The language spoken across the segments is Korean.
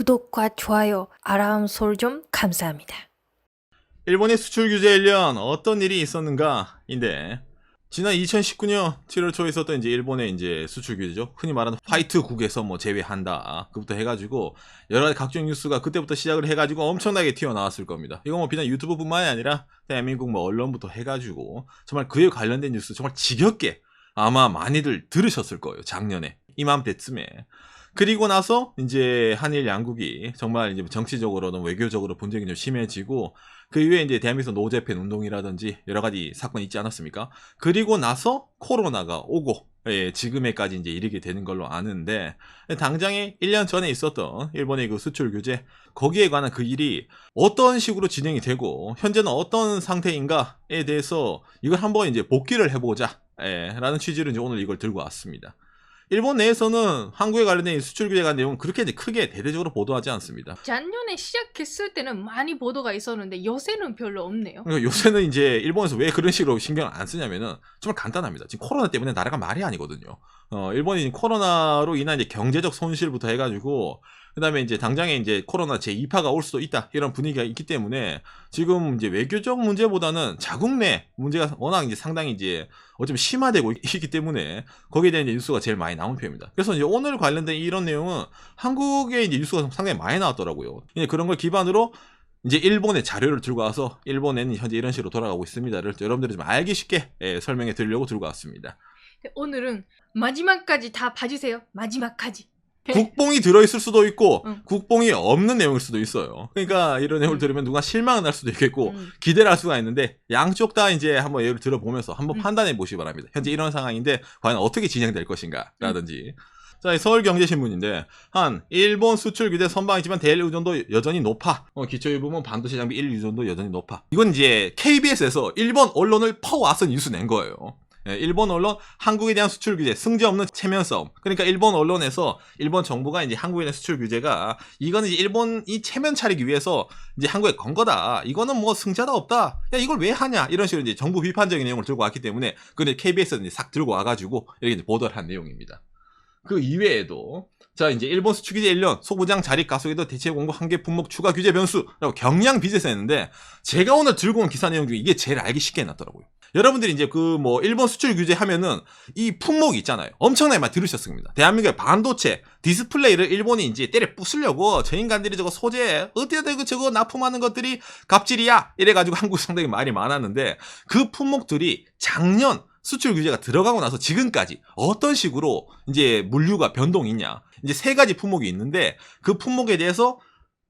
구독과 좋아요, 알람 설정 감사합니다. 일본의 수출 규제 1년 어떤 일이 있었는가인데 지난 2019년 7월 초에 있었던 이제 일본의 이제 수출 규제죠. 흔히 말하는 화이트국에서 뭐 제외한다. 그부터 해가지고 여러 가지 각종 뉴스가 그때부터 시작을 해가지고 엄청나게 튀어나왔을 겁니다. 이거 뭐 비단 유튜브뿐만이 아니라 대한민국 뭐 언론부터 해가지고 정말 그에 관련된 뉴스 정말 지겹게 아마 많이들 들으셨을 거예요. 작년에 이맘때쯤에. 그리고 나서 이제 한일 양국이 정말 이제 정치적으로는 외교적으로 분쟁이 좀 심해지고 그 이후에 이제 대한민국 노재팬 운동이라든지 여러 가지 사건이 있지 않았습니까? 그리고 나서 코로나가 오고 예, 지금에까지 이제 이르게 되는 걸로 아는데 당장에 1년 전에 있었던 일본의 그 수출 규제 거기에 관한 그 일이 어떤 식으로 진행이 되고 현재는 어떤 상태인가에 대해서 이걸 한번 이제 복귀를 해보자 예, 라는 취지로 이제 오늘 이걸 들고 왔습니다. 일본 내에서는 한국에 관련된 이 수출 규제 관련 내용은 그렇게 이제 크게 대대적으로 보도하지 않습니다. 작년에 시작했을 때는 많이 보도가 있었는데 요새는 별로 없네요. 그러니까 요새는 이제 일본에서 왜 그런 식으로 신경을 안 쓰냐면은 정말 간단합니다. 지금 코로나 때문에 나라가 말이 아니거든요. 어, 일본이 코로나로 인한 이제 경제적 손실부터 해가지고 그다음에 이제 당장에 이제 코로나 제 2파가 올 수도 있다 이런 분위기가 있기 때문에 지금 이제 외교적 문제보다는 자국 내 문제가 워낙 이제 상당히 이제 어쩌면 심화되고 있기 때문에 거기에 대한 뉴스가 제일 많이 나온 편입니다. 그래서 이제 오늘 관련된 이런 내용은 한국의 이제 뉴스가 상당히 많이 나왔더라고요. 이제 그런 걸 기반으로 이제 일본의 자료를 들고 와서 일본에는 현재 이런 식으로 돌아가고 있습니다를 여러분들이 좀 알기 쉽게 예, 설명해 드리려고 들고 왔습니다. 근데 오늘은 마지막까지 다 봐주세요. 마지막까지. 국뽕이 들어있을 수도 있고 응. 국뽕이 없는 내용일 수도 있어요. 그러니까 이런 내용을 음. 들으면 누가 실망을 할 수도 있겠고 음. 기대를 할 수가 있는데 양쪽 다 이제 한번 예를 들어보면서 한번 음. 판단해 보시기 바랍니다. 현재 이런 상황인데 과연 어떻게 진행될 것인가라든지. 자, 이 서울경제신문인데 한 일본 수출 규제 선방이지만 대일 의존도 여전히 높아. 어, 기초일부문 반도체 장비 1 의존도 여전히 높아. 이건 이제 KBS에서 일본 언론을 퍼와서 뉴스 낸 거예요. 예, 일본 언론 한국에 대한 수출 규제 승제 없는 체면 싸움. 그러니까 일본 언론에서 일본 정부가 이제 한국에 대한 수출 규제가 이거는 이제 일본이 체면 차리기 위해서 이제 한국에 건 거다. 이거는 뭐 승자가 없다. 야 이걸 왜 하냐 이런 식으로 이제 정부 비판적인 내용을 들고 왔기 때문에 근데 KBS는 이제 싹 들고 와가지고 이렇게 이제 보도를 한 내용입니다. 그 이외에도 자 이제 일본 수출 규제 1년 소부장 자립 가속에도 대체 공고 한계 품목 추가 규제 변수라고 경량 비제서 했는데 제가 오늘 들고 온 기사 내용 중에 이게 제일 알기 쉽게 해놨더라고요. 여러분들이 이제 그 뭐 일본 수출 규제 하면은 이 품목이 있잖아요. 엄청나게 많이 들으셨습니다. 대한민국의 반도체 디스플레이를 일본이 이제 때려 부수려고 저 인간들이 저거 소재 어디에다 그 저거 납품하는 것들이 갑질이야 이래가지고 한국 상당히 말이 많았는데 그 품목들이 작년 수출 규제가 들어가고 나서 지금까지 어떤 식으로 이제 물류가 변동이 있냐 이제 세 가지 품목이 있는데 그 품목에 대해서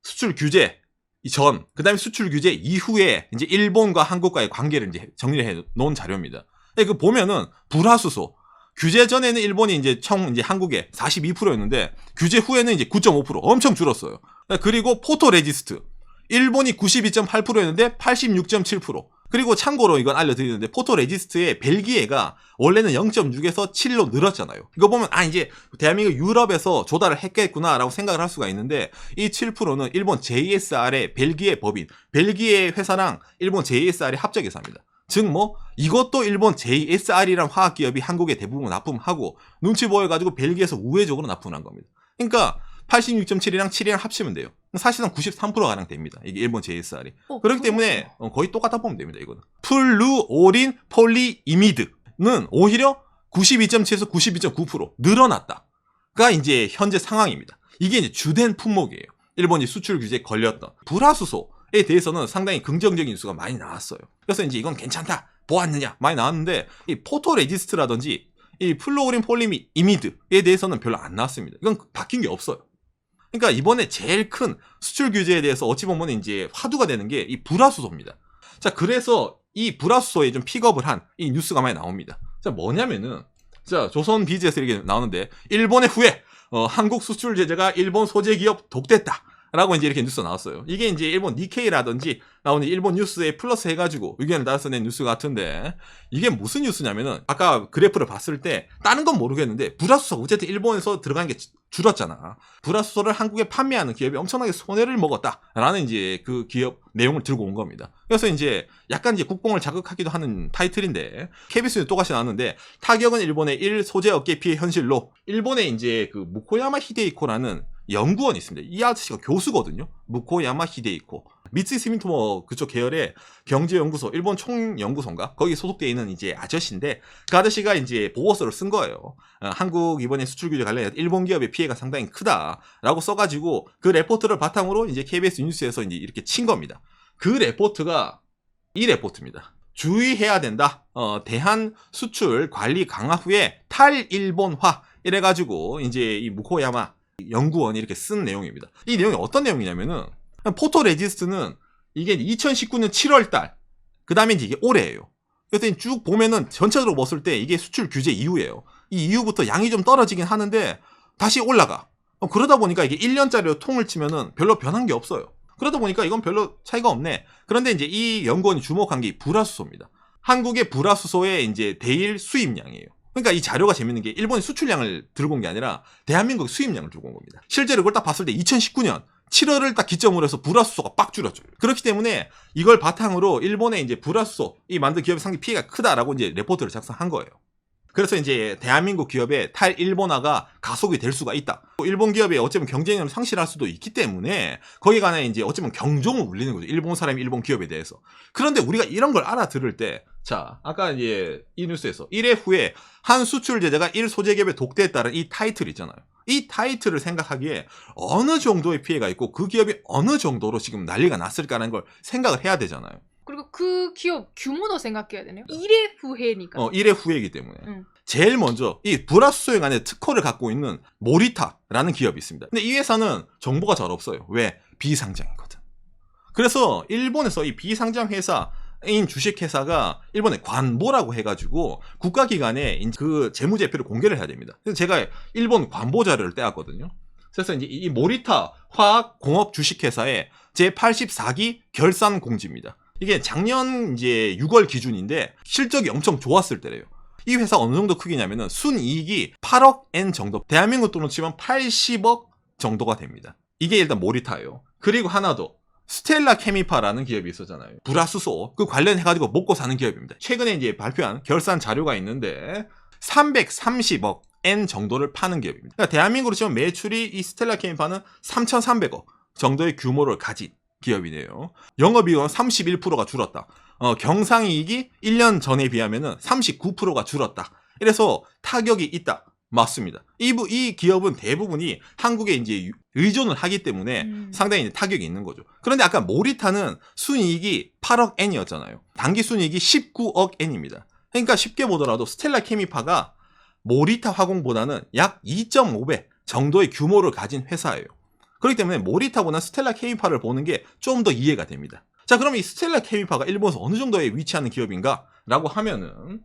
수출 규제 전, 그 다음에 수출 규제 이후에 이제 일본과 한국과의 관계를 이제 정리를 해 놓은 자료입니다. 예, 그 보면은 불화수소. 규제 전에는 일본이 이제 총 이제 한국에 42%였는데 규제 후에는 이제 9.5% 엄청 줄었어요. 그리고 포토 레지스트. 일본이 92.8%였는데 86.7%. 그리고 참고로 이건 알려드리는데 포토 레지스트의 벨기에가 원래는 0.6에서 7로 늘었잖아요. 이거 보면 아 이제 대한민국 유럽에서 조달을 했겠구나라고 생각을 할 수가 있는데 이 7%는 일본 JSR의 벨기에 법인 벨기에 회사랑 일본 JSR이 합작해서 합니다. 즉 뭐 이것도 일본 JSR이란 화학 기업이 한국에 대부분 납품하고 눈치 보여가지고 벨기에에서 우회적으로 납품한 겁니다. 그러니까 86.7이랑 7이랑 합치면 돼요. 사실상 93%가량 됩니다. 이게 일본 JSR이. 어, 그렇기 때문에 어, 거의 똑같아 보면 됩니다. 이거는 플루오린 폴리이미드는 오히려 92.7에서 92.9% 늘어났다 가 이제 현재 상황입니다. 이게 이제 주된 품목이에요. 일본이 수출 규제에 걸렸던 불화수소에 대해서는 상당히 긍정적인 뉴스가 많이 나왔어요. 그래서 이제 이건 괜찮다 보았느냐 많이 나왔는데 이 포토 레지스트라든지 이 플루오린 폴리이미드에 대해서는 별로 안 나왔습니다. 이건 바뀐 게 없어요. 그러니까 이번에 제일 큰 수출 규제에 대해서 어찌 보면 이제 화두가 되는 게 이 불화수소입니다. 자, 그래서 이 불화수소에 좀 픽업을 한 이 뉴스가 많이 나옵니다. 자, 뭐냐면은 자, 조선 비즈에서 이렇게 나오는데 일본의 후에 어, 한국 수출 제재가 일본 소재 기업 독됐다. 라고 이제 이렇게 뉴스가 나왔어요. 이게 이제 일본 니케이라든지 나오는 일본 뉴스에 플러스 해가지고 의견을 따라서 낸 뉴스 같은데 이게 무슨 뉴스냐면은 아까 그래프를 봤을 때 다른 건 모르겠는데 불화수소 어쨌든 일본에서 들어간 게 줄었잖아. 불화수소를 한국에 판매하는 기업이 엄청나게 손해를 먹었다라는 이제 그 기업 내용을 들고 온 겁니다. 그래서 이제 약간 이제 국뽕을 자극하기도 하는 타이틀인데 KBS에 또다시 나왔는데 타격은 일본의 일 소재 업계 피해 현실로 일본의 이제 그 무코야마 히데이코라는 연구원이 있습니다. 이 아저씨가 교수거든요. 무코야마 히데이코. 미츠 스미토모 그쪽 계열의 경제연구소, 일본 총연구소인가? 거기 소속되어 있는 이제 아저씨인데, 그 아저씨가 이제 보고서를 쓴 거예요. 어, 한국 이번에 수출 규제 관련해서 일본 기업의 피해가 상당히 크다라고 써가지고 그 레포트를 바탕으로 이제 KBS 뉴스에서 이제 이렇게 친 겁니다. 그 레포트가 이 레포트입니다. 주의해야 된다. 어, 대한 수출 관리 강화 후에 탈일본화 이래가지고 이제 이 무코야마 연구원이 이렇게 쓴 내용입니다. 이 내용이 어떤 내용이냐면은 포토 레지스트는 이게 2019년 7월 달 그 다음에 이제 이게 올해예요. 그래서 쭉 보면은 전체적으로 봤을 때 이게 수출 규제 이후예요. 이 이후부터 양이 좀 떨어지긴 하는데 다시 올라가. 어, 그러다 보니까 이게 1년짜리로 통을 치면은 별로 변한 게 없어요. 그러다 보니까 이건 별로 차이가 없네. 그런데 이제 이 연구원이 주목한 게이 불화수소입니다. 한국의 불화수소의 이제 대일 수입량이에요. 그러니까 이 자료가 재밌는 게 일본이 수출량을 들고 온 게 아니라 대한민국 수입량을 들고 온 겁니다. 실제로 그걸 딱 봤을 때 2019년 7월을 딱 기점으로 해서 불화수소가 빡 줄었죠. 그렇기 때문에 이걸 바탕으로 일본의 이제 불화수소 이 만든 기업의 상당히 피해가 크다라고 이제 레포트를 작성한 거예요. 그래서 이제 대한민국 기업의 탈일본화가 가속이 될 수가 있다. 일본 기업이 어쩌면 경쟁력을 상실할 수도 있기 때문에 거기 간에 이제 어쩌면 경종을 울리는 거죠. 일본 사람이 일본 기업에 대해서. 그런데 우리가 이런 걸 알아들을 때, 자, 아까 이제 이 뉴스에서 1회 후에 한 수출 제재가 1 소재 기업에 독대했다는 이 타이틀 있잖아요. 이 타이틀을 생각하기에 어느 정도의 피해가 있고 그 기업이 어느 정도로 지금 난리가 났을까라는 걸 생각을 해야 되잖아요. 그리고 그 기업 규모도 생각해야 되네요. 1회 후회니까. 어, 1회 후이기 때문에. 음. 제일 먼저 이 불화수소에 관해 특허를 갖고 있는 모리타라는 기업이 있습니다. 근데 이 회사는 정보가 잘 없어요. 왜? 비상장이거든. 그래서 일본에서 이 비상장 회사 인 주식회사가 일본의 관보라고 해가지고 국가기관에 그 재무제표를 공개를 해야 됩니다. 그래서 제가 일본 관보 자료를 떼왔거든요. 그래서 이제 이 모리타 화학공업 주식회사의 제84기 결산 공지입니다. 이게 작년 이제 6월 기준인데 실적이 엄청 좋았을 때래요. 이 회사 어느 정도 크기냐면은 순이익이 8억 엔 정도, 대한민국 돈으로 치면 80억 정도가 됩니다. 이게 일단 모리타예요. 그리고 하나 더. 스텔라 케미파라는 기업이 있었잖아요. 불화수소 그 관련해가지고 먹고 사는 기업입니다. 최근에 이제 발표한 결산 자료가 있는데 330억 엔 정도를 파는 기업입니다. 그러니까 대한민국으로 치면 매출이 이 스텔라 케미파는 3,300억 정도의 규모를 가진 기업이네요. 영업이익은 31%가 줄었다. 어, 경상이익이 1년 전에 비하면은 39%가 줄었다. 이래서 타격이 있다. 맞습니다. 이, 부- 이 기업은 대부분이 한국에 이제 유- 의존을 하기 때문에 음. 상당히 이제 타격이 있는 거죠. 그런데 아까 모리타는 순이익이 8억 엔이었잖아요. 단기 순이익이 19억 엔입니다. 그러니까 쉽게 보더라도 스텔라 케미파가 모리타 화공보다는 약 2.5배 정도의 규모를 가진 회사예요. 그렇기 때문에 모리타보다 스텔라 케미파를 보는 게 좀 더 이해가 됩니다. 자, 그럼 이 스텔라 케미파가 일본에서 어느 정도에 위치하는 기업인가? 라고 하면은, 네,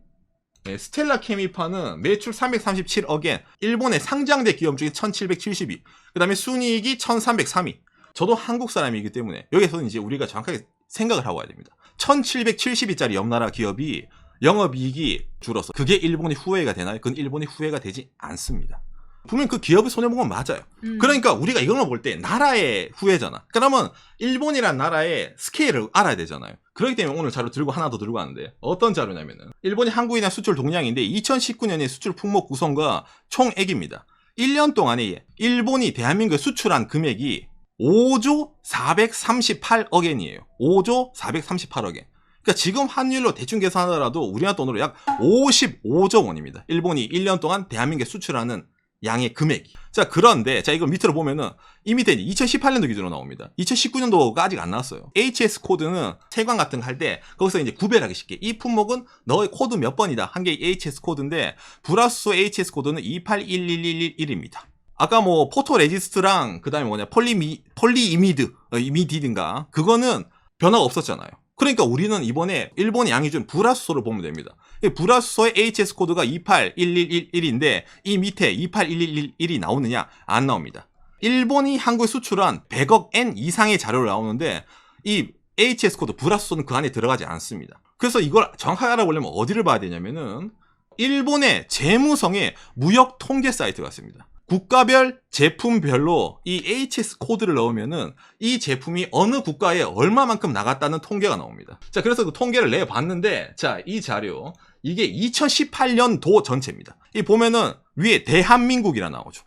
스텔라 케미파는 매출 337억엔, 일본의 상장대 기업 중에 1772, 그 다음에 순이익이 1303위. 저도 한국 사람이기 때문에, 여기서는 이제 우리가 정확하게 생각을 하고 와야 됩니다. 1772짜리 옆나라 기업이 영업이익이 줄어서, 그게 일본의 후회가 되나요? 그건 일본의 후회가 되지 않습니다. 분명 그 기업의 손해본 건 맞아요. 음. 그러니까 우리가 이걸 볼 때 나라의 후회잖아. 그러면 일본이란 나라의 스케일을 알아야 되잖아요. 그렇기 때문에 오늘 자료 들고 하나 더 들고 왔는데 어떤 자료냐면은 일본이 대한 수출 동향인데 2019년의 수출 품목 구성과 총액입니다. 1년 동안에 일본이 대한민국에 수출한 금액이 5조 438억 엔이에요. 5조 438억 엔. 그러니까 지금 환율로 대충 계산하더라도 우리나라 돈으로 약 55조 원입니다. 일본이 1년 동안 대한민국에 수출하는 양의 금액이. 자, 그런데, 자, 이거 밑으로 보면은, 이 밑에 2018년도 기준으로 나옵니다. 2019년도가 아직 안 나왔어요. HS 코드는 세관 같은 거 할 때, 거기서 이제 구별하기 쉽게. 이 품목은 너의 코드 몇 번이다. 한 게 HS 코드인데, 불화수소 HS 코드는 2811111입니다. 아까 뭐, 포토 레지스트랑, 그 다음에 뭐냐, 폴리미, 폴리이미드, 어, 이미디든가, 그거는 변화가 없었잖아요. 그러니까 우리는 이번에 일본의 양이 준 불화수소를 보면 됩니다. 이 불화수소의 HS 코드가 28111인데 이 밑에 28111이 나오느냐? 안 나옵니다. 일본이 한국에 수출한 100억 엔 이상의 자료를 나오는데 이 HS 코드 불화수소는 그 안에 들어가지 않습니다. 그래서 이걸 정확하게 알아보려면 어디를 봐야 되냐면은 일본의 재무성의 무역 통계 사이트가 있습니다. 국가별 제품별로 이 HS 코드를 넣으면은 이 제품이 어느 국가에 얼마만큼 나갔다는 통계가 나옵니다. 자, 그래서 그 통계를 내 봤는데, 자, 이 자료, 이게 2018년도 전체입니다. 이 보면은 위에 대한민국이라 나오죠.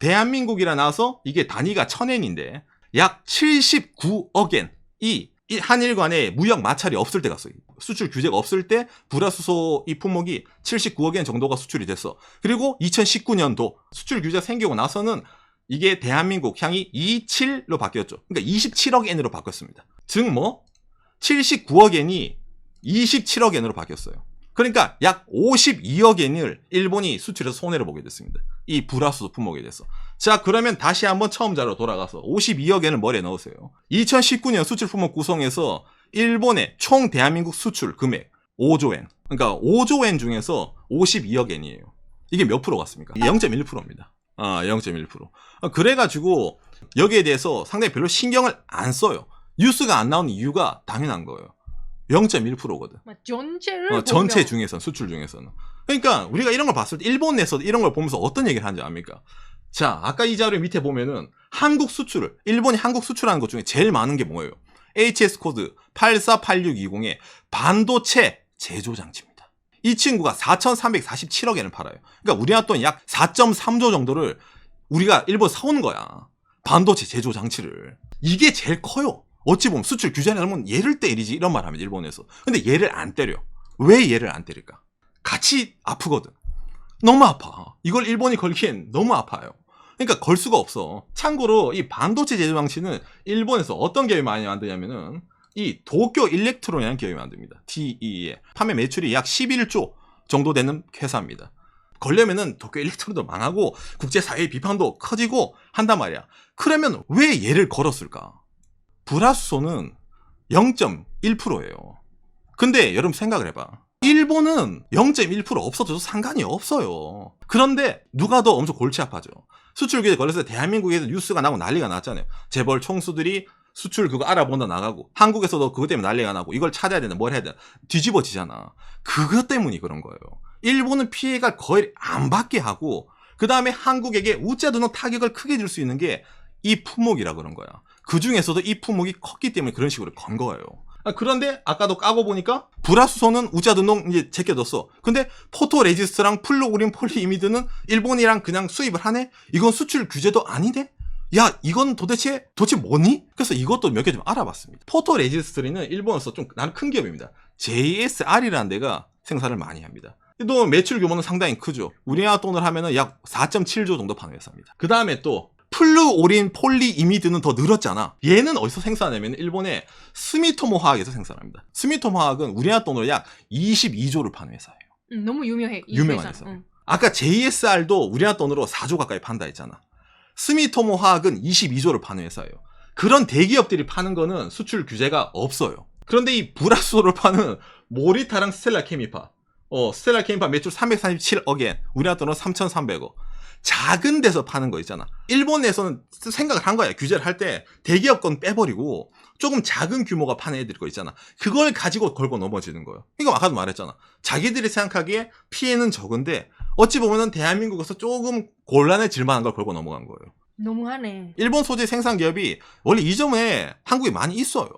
대한민국이라 나와서 이게 단위가 천엔인데 약 79억엔 이 한일 간의 무역 마찰이 없을 때 갔어요. 수출 규제가 없을 때 불화수소 이 품목이 79억엔 정도가 수출이 됐어. 그리고 2019년도 수출 규제 생기고 나서는 이게 대한민국 향이 27로 바뀌었죠. 그러니까 27억 엔으로 바뀌었습니다. 즉 뭐 79억 엔이 27억 엔으로 바뀌었어요. 그러니까 약 52억 엔을 일본이 수출해서 손해를 보게 됐습니다. 이 불화수소 품목에 대해서. 자, 그러면 다시 한번 처음 자로 돌아가서 52억 엔을 머리에 넣으세요. 2019년 수출 품목 구성에서 일본의 총 대한민국 수출 금액 5조 엔. 그러니까 5조 엔 중에서 52억 엔이에요. 이게 몇 프로 같습니까? 0.1%입니다. 아, 0.1%. 아, 그래가지고 여기에 대해서 상당히 별로 신경을 안 써요. 뉴스가 안 나오는 이유가 당연한 거예요. 0.1%거든. 막 전체를 어, 전체 중에서는 수출 중에서는. 그러니까 우리가 이런 걸 봤을 때 일본 내에서 이런 걸 보면서 어떤 얘기를 하는지 압니까? 자, 아까 이 자료 밑에 보면은 한국 수출을 일본이 한국 수출하는 것 중에 제일 많은 게 뭐예요? HS 코드 848620의 반도체 제조 장치입니다. 이 친구가 4,347억 엔을 팔아요. 그러니까 우리나라 돈 약 4.3조 정도를 우리가 일본 사오는 거야. 반도체 제조 장치를. 이게 제일 커요. 어찌 보면 수출 규제를 하면 얘를 때리지 이런 말 하면 일본에서. 근데 얘를 안 때려. 왜 얘를 안 때릴까? 같이 아프거든. 너무 아파. 이걸 일본이 걸기엔 너무 아파요. 그러니까 걸 수가 없어. 참고로 이 반도체 제조 장치는 일본에서 어떤 기업이 많이 만드냐면은 이 도쿄 일렉트론이라는 기업이 만듭니다. TE에 판매 매출이 약 11조 정도 되는 회사입니다. 걸려면은 도쿄 일렉트론도 망하고 국제사회의 비판도 커지고 한단 말이야. 그러면 왜 얘를 걸었을까? 불화수소는 0.1%예요. 근데 여러분 생각을 해봐. 일본은 0.1% 없어져도 상관이 없어요. 그런데 누가 더 엄청 골치 아파져. 수출 규제 걸렸을 때 대한민국에서 뉴스가 나고 난리가 났잖아요. 재벌 총수들이 수출 그거 알아본다 나가고 한국에서도 그것 때문에 난리가 나고 이걸 찾아야 된다 뭘 해야 된다 뒤집어지잖아. 그것 때문이 그런 거예요. 일본은 피해가 거의 안 받게 하고 그 다음에 한국에게 우짜드는 타격을 크게 줄 수 있는 게 이 품목이라 그런 거야. 그 중에서도 이 품목이 컸기 때문에 그런 식으로 건 거예요. 아, 그런데 아까도 까고 보니까 불화수소는 우짜드농 이제 제껴뒀어. 근데 포토레지스트랑 플루오린 폴리이미드는 일본이랑 그냥 수입을 하네? 이건 수출 규제도 아니네? 야, 이건 도대체, 도대체 뭐니? 그래서 이것도 몇 개 좀 알아봤습니다. 포토레지스트리는 일본에서 좀 나는 큰 기업입니다. JSR이라는 데가 생산을 많이 합니다. 또 매출 규모는 상당히 크죠. 우리나라 돈을 하면은 약 4.7조 정도 파는 회사입니다. 그 다음에 또 플루오린 폴리 이미드는 더 늘었잖아. 얘는 어디서 생산하냐면 일본의 스미토모 화학에서 생산합니다. 스미토모 화학은 우리나라 돈으로 약 22조를 파는 회사예요. 음, 너무 유명해. 이 유명한 회사. 응. 아까 JSR도 우리나라 돈으로 4조 가까이 판다 했잖아. 스미토모 화학은 22조를 파는 회사예요. 그런 대기업들이 파는 거는 수출 규제가 없어요. 그런데 이 불화수소를 파는 모리타랑 스텔라 케미파, 어, 스텔라 케미파 매출 337억엔, 우리나라 돈으로 3,300억. 작은 데서 파는 거 있잖아. 일본 내에서는 생각을 한 거야. 규제를 할 때 대기업 건 빼버리고 조금 작은 규모가 파는 애들 거 있잖아. 그걸 가지고 걸고 넘어지는 거예요. 이거 아까도 말했잖아. 자기들이 생각하기에 피해는 적은데 어찌 보면은 대한민국에서 조금 곤란해질 만한 걸 걸고 넘어간 거예요. 너무하네. 일본 소재 생산 기업이 원래 이점에 한국에 많이 있어요.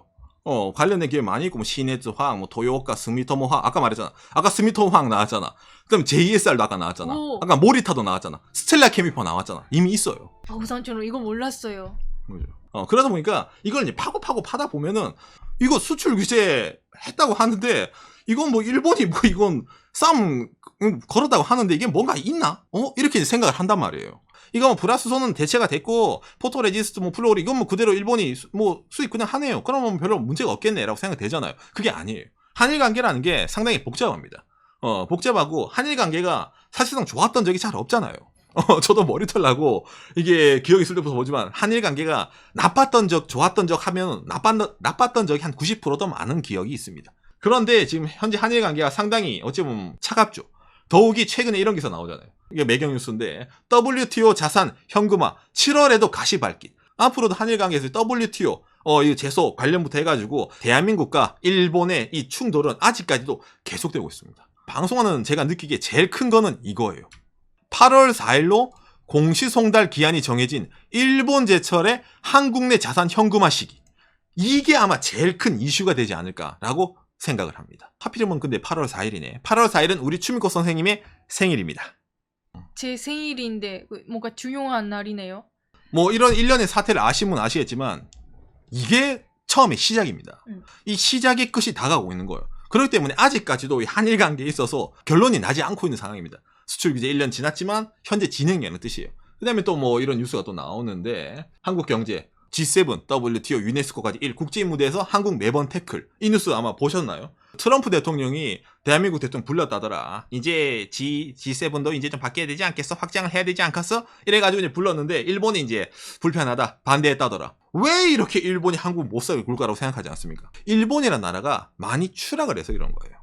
어, 관련된 기업이 많이 있고, 뭐, 시네즈 화학, 뭐, 도요오카, 스미토모 화학, 아까 말했잖아. 아까 스미토모 화학 나왔잖아. 그다음 JSR도 아까 나왔잖아. 오. 아까 모리타도 나왔잖아. 스텔라 케미퍼 나왔잖아. 이미 있어요. 아, 우선처럼 이거 몰랐어요. 그죠. 어, 그러다 보니까 이걸 이제 파고 파고 파다 보면은 이거 수출 규제 했다고 하는데 이건 뭐 일본이 뭐 이건 음, 걸었다고 하는데 이게 뭔가 있나? 어? 이렇게 생각을 한단 말이에요. 이거 뭐 불화수소는 대체가 됐고 포토 레지스트 뭐 플로리 이건 뭐 그대로 일본이 수- 뭐 수입 그냥 하네요. 그러면 별로 문제가 없겠네라고 생각되잖아요. 그게 아니에요. 한일 관계라는 게 상당히 복잡합니다. 어, 복잡하고 한일 관계가 사실상 좋았던 적이 잘 없잖아요. 어, 저도 머리털 나고 이게 기억이 있을 때부터 보지만 한일 관계가 나빴던 적, 좋았던 적 하면 나빴던, 나빴던 적이 한 90%더 많은 기억이 있습니다. 그런데 지금 현재 한일 관계가 상당히 어찌 보면 차갑죠. 더욱이 최근에 이런 기사 나오잖아요. 이게 매경 뉴스인데 WTO 자산 현금화 7월에도 가시발길. 앞으로도 한일 관계에서 WTO 어, 이 제소 관련부터 해가지고 대한민국과 일본의 이 충돌은 아직까지도 계속되고 있습니다. 방송하는 제가 느끼기에 제일 큰 거는 이거예요. 8월 4일로 공시송달 기한이 정해진 일본 제철의 한국 내 자산 현금화 시기. 이게 아마 제일 큰 이슈가 되지 않을까라고 생각을 합니다. 하필이면 근데 8월 4일이네. 8월 4일은 우리 추미코 선생님의 생일입니다. 제 생일인데 그 뭔가 중요한 날이네요. 뭐 이런 일련의 사태를 아시면 아시겠지만 이게 처음의 시작입니다. 음. 이 시작의 끝이 다가오고 있는 거예요. 그렇기 때문에 아직까지도 이 한일 관계에 있어서 결론이 나지 않고 있는 상황입니다. 수출 규제 1년 지났지만 현재 진행이라는 뜻이에요. 그 다음에 또 뭐 이런 뉴스가 또 나오는데 한국 경제 G7, WTO, 유네스코까지 1 국제 무대에서 한국 매번 태클. 이 뉴스 아마 보셨나요? 트럼프 대통령이 대한민국 대통령 불렀다더라. 이제 G, G7도 이제 좀 바뀌어야 되지 않겠어? 확장을 해야 되지 않겠어? 이래가지고 이제 불렀는데, 일본이 이제 불편하다. 반대했다더라. 왜 이렇게 일본이 한국 못 살게 굴 거라고 생각하지 않습니까? 일본이라는 나라가 많이 추락을 해서 이런 거예요.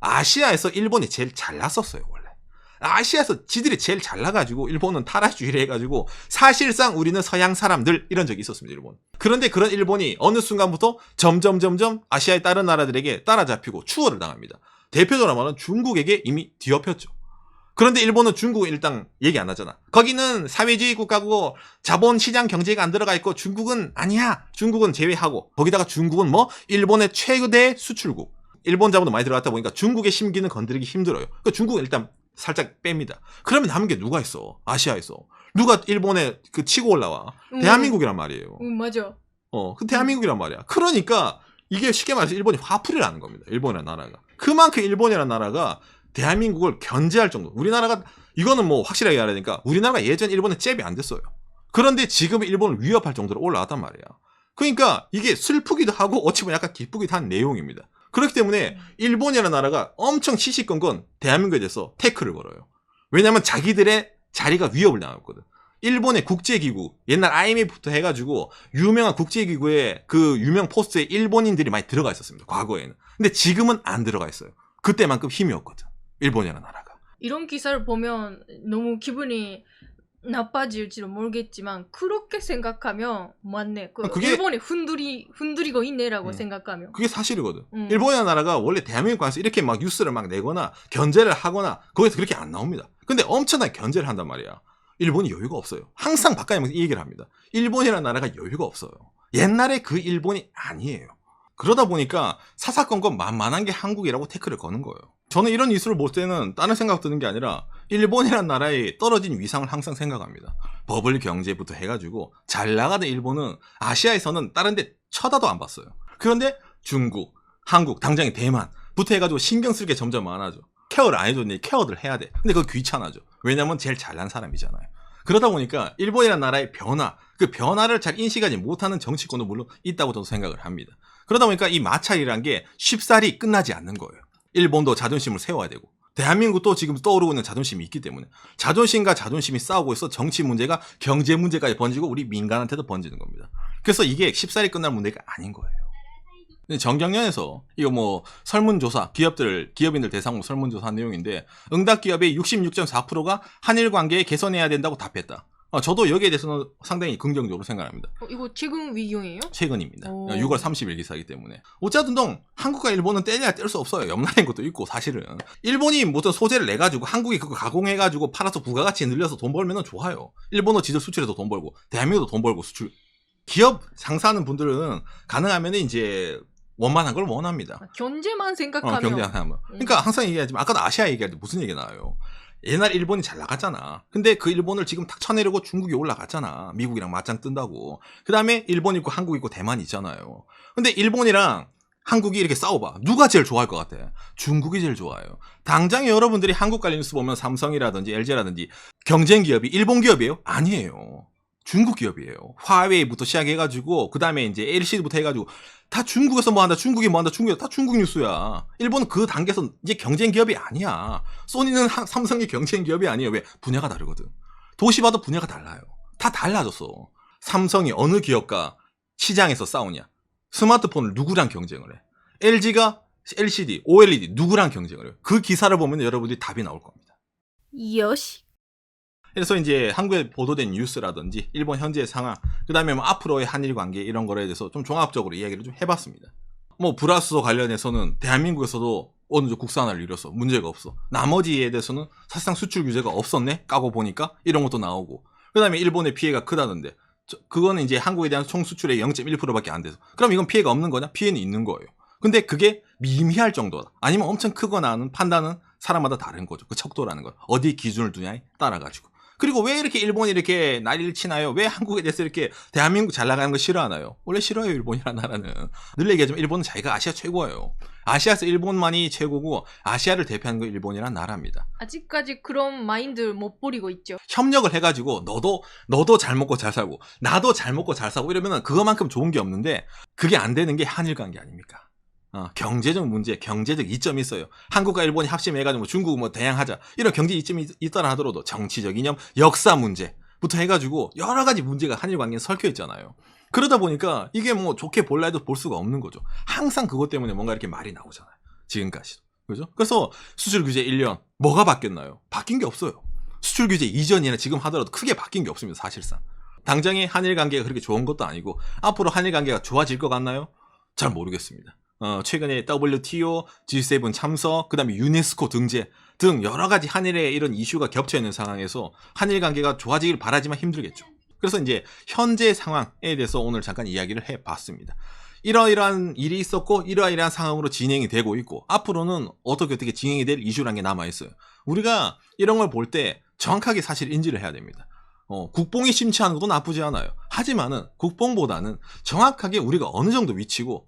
아시아에서 일본이 제일 잘났었어요, 원래. 아시아에서 지들이 제일 잘나가지고 일본은 타라주의를 해가지고 사실상 우리는 서양 사람들 이런 적이 있었습니다 일본. 그런데 그런 일본이 어느 순간부터 점점 점점 아시아의 다른 나라들에게 따라잡히고 추월을 당합니다. 대표적으로 말하면 중국에게 이미 뒤엎였죠. 그런데 일본은 중국은 일단 얘기 안 하잖아. 거기는 사회주의 국가고 자본 시장 경제가 안 들어가 있고 중국은 아니야. 중국은 제외하고 거기다가 중국은 뭐 일본의 최대 수출국. 일본 자본도 많이 들어갔다 보니까 중국의 심기는 건드리기 힘들어요. 그러니까 중국은 일단 살짝 뺍니다. 그러면 남은 게 누가 있어? 아시아에서. 누가 일본에 그 치고 올라와? 음. 대한민국이란 말이에요. 음, 맞아. 어, 그 대한민국이란 말이야. 그러니까 이게 쉽게 말해서 일본이 화풀이를 하는 겁니다. 일본이라는 나라가. 그만큼 일본이라는 나라가 대한민국을 견제할 정도. 우리나라가 이거는 뭐 확실하게 알아야 되니까 우리나라가 예전 일본에 잽이 안 됐어요. 그런데 지금 일본을 위협할 정도로 올라왔단 말이야. 그러니까 이게 슬프기도 하고 어찌 보면 약간 기쁘기도 한 내용입니다. 그렇기 때문에 일본이라는 나라가 엄청 시시건 건 대한민국에 대해서 태클을 걸어요. 왜냐하면 자기들의 자리가 위협을 당했거든. 일본의 국제기구, 옛날 IMF부터 해가지고 유명한 국제기구에 그 유명 포스트에 일본인들이 많이 들어가 있었습니다. 과거에는. 근데 지금은 안 들어가 있어요. 그때만큼 힘이 없거든. 일본이라는 나라가. 이런 기사를 보면 너무 기분이 나빠질지도 모르겠지만 그렇게 생각하면 맞네. 그 아, 그게- 일본이 흔들이 흔들리고 있네라고 음. 생각하면. 그게 사실이거든. 음. 일본이라는 나라가 원래 대한민국 관해서 이렇게 막 뉴스를 막 내거나 견제를 하거나 거기서 그렇게 안 나옵니다. 근데 엄청나게 견제를 한단 말이야. 일본이 여유가 없어요. 항상 바깥에서 이 얘기를 합니다. 일본이라는 나라가 여유가 없어요. 옛날에 그 일본이 아니에요. 그러다 보니까 사사건건 만만한 게 한국이라고 태클을 거는 거예요. 저는 이런 이슈를 볼 때는 다른 생각 드는 게 아니라 일본이라는 나라의 떨어진 위상을 항상 생각합니다. 버블 경제부터 해가지고 잘 나가던 일본은 아시아에서는 다른 데 쳐다도 안 봤어요. 그런데 중국, 한국, 당장에 대만 부터 해가지고 신경 쓸 게 점점 많아져. 케어를 안 해줬니? 케어를 해야 돼. 근데 그거 귀찮아져. 왜냐면 제일 잘난 사람이잖아요. 그러다 보니까 일본이라는 나라의 변화, 그 변화를 잘 인식하지 못하는 정치권도 물론 있다고 저도 생각을 합니다. 그러다 보니까 이 마찰이란 게 쉽사리 끝나지 않는 거예요. 일본도 자존심을 세워야 되고, 대한민국도 지금 떠오르고 있는 자존심이 있기 때문에 자존심과 자존심이 싸우고 있어 정치 문제가 경제 문제까지 번지고 우리 민간한테도 번지는 겁니다. 그래서 이게 쉽사리 끝날 문제가 아닌 거예요. 정경련에서 이거 뭐 설문조사 기업들 기업인들 대상으로 설문조사 한 내용인데 응답 기업의 66.4%가 한일 관계에 개선해야 된다고 답했다. 어, 저도 여기에 대해서는 상당히 긍정적으로 생각합니다. 어, 이거 최근 위기용이에요? 최근입니다. 오. 6월 30일 기사이기 때문에. 어쨌든 한국과 일본은 떼려야 뗄 수 없어요. 옆나라인 것도 있고 사실은. 일본이 무슨 소재를 내가지고 한국이 그거 가공해가지고 팔아서 부가가치 늘려서 돈 벌면 좋아요. 일본은 지들 수출해서 돈 벌고 대한민국도 돈 벌고 수출. 기업 장사하는 분들은 가능하면 이제 원만한 걸 원합니다. 아, 견제만 생각하면 어, 경제 하면. 그러니까 항상 얘기하지만 아까도 아시아 얘기할 때 무슨 얘기 나와요. 옛날 일본이 잘 나갔잖아. 근데 그 일본을 지금 탁 쳐내려고 중국이 올라갔잖아. 미국이랑 맞짱 뜬다고. 그 다음에 일본 있고 한국 있고 대만 있잖아요. 근데 일본이랑 한국이 이렇게 싸워봐. 누가 제일 좋아할 것 같아? 중국이 제일 좋아요. 당장 여러분들이 한국 관련 뉴스 보면 삼성이라든지 LG라든지 경쟁 기업이 일본 기업이에요? 아니에요. 중국 기업이에요. 화웨이부터 시작해가지고 그 다음에 이제 LCD부터 해가지고 다 중국에서 뭐 한다, 중국이 뭐 한다, 중국이 다 중국 뉴스야. 일본은 그 단계에서 이제 경쟁 기업이 아니야. 소니는 한- 삼성이 경쟁 기업이 아니에요. 왜? 분야가 다르거든. 도시바도 분야가 달라요. 다 달라졌어. 삼성이 어느 기업과 시장에서 싸우냐? 스마트폰을 누구랑 경쟁을 해? LG가 LCD, OLED 누구랑 경쟁을 해요? 그 기사를 보면 여러분들이 답이 나올 겁니다. 요시. 그래서 이제 한국에 보도된 뉴스라든지 일본 현재의 상황, 그 다음에 뭐 앞으로의 한일 관계 이런 거에 대해서 좀 종합적으로 이야기를 좀 해봤습니다. 뭐 불화수소 관련해서는 대한민국에서도 어느 정도 국산화를 이뤘어. 문제가 없어. 나머지에 대해서는 사실상 수출 규제가 없었네? 까고 보니까 이런 것도 나오고. 그 다음에 일본의 피해가 크다던데. 저- 그거는 이제 한국에 대한 총 수출의 0.1%밖에 안 돼서. 그럼 이건 피해가 없는 거냐? 피해는 있는 거예요. 근데 그게 미미할 정도다. 아니면 엄청 크거나 하는 판단은 사람마다 다른 거죠. 그 척도라는 걸. 어디 기준을 두냐에 따라 가지고. 그리고 왜 이렇게 일본이 이렇게 난리를 치나요? 왜 한국에 대해서 이렇게 대한민국 잘 나가는 거 싫어하나요? 원래 싫어요, 일본이라는 나라는. 늘 얘기하지만 일본은 자기가 아시아 최고예요. 아시아에서 일본만이 최고고 아시아를 대표하는 거 일본이란 나라입니다. 아직까지 그런 마인드 못 버리고 있죠. 협력을 해가지고 너도 너도 잘 먹고 잘 살고 나도 잘 먹고 잘 살고 이러면은 그거만큼 좋은 게 없는데 그게 안 되는 게 한일 관계 아닙니까? 어, 경제적 문제, 경제적 이점이 있어요. 한국과 일본이 합심해가지고 뭐 중국 뭐 대항하자 이런 경제 이점이 있- 있더라 하더라도 정치적 이념, 역사 문제부터 해가지고 여러 가지 문제가 한일 관계에 설켜 있잖아요. 그러다 보니까 이게 뭐 좋게 볼라 해도 볼 수가 없는 거죠. 항상 그것 때문에 뭔가 이렇게 말이 나오잖아요. 지금까지. 그죠? 그래서 수출 규제 1년 뭐가 바뀌었나요? 바뀐 게 없어요. 수출 규제 이전이나 지금 하더라도 크게 바뀐 게 없습니다. 사실상. 당장에 한일 관계가 그렇게 좋은 것도 아니고 앞으로 한일 관계가 좋아질 것 같나요? 잘 모르겠습니다. 어, 최근에 WTO, G7 참석, 그 다음에 유네스코 등재 등 여러 가지 한일의 이런 이슈가 겹쳐 있는 상황에서 한일 관계가 좋아지길 바라지만 힘들겠죠. 그래서 이제 현재 상황에 대해서 오늘 잠깐 이야기를 해봤습니다. 이러이러한 일이 있었고 이러이러한 상황으로 진행이 되고 있고 앞으로는 어떻게 어떻게 진행이 될 이슈란 게 남아 있어요. 우리가 이런 걸 볼 때 정확하게 사실 인지를 해야 됩니다. 어, 국뽕이 심취하는 것도 나쁘지 않아요. 하지만은 국뽕보다는 정확하게 우리가 어느 정도 위치고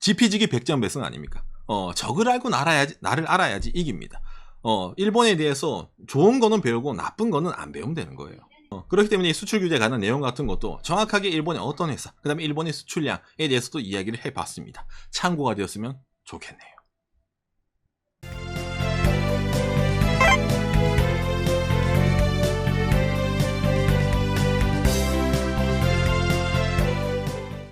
지피지기 백전백승 아닙니까? 어, 적을 알고 나라야지, 나를 알아야지 이깁니다. 어, 일본에 대해서 좋은 거는 배우고 나쁜 거는 안 배우면 되는 거예요. 어, 그렇기 때문에 이 수출 규제 관한 내용 같은 것도 정확하게 일본의 어떤 회사, 그 다음에 일본의 수출량에 대해서도 이야기를 해봤습니다. 참고가 되었으면 좋겠네요.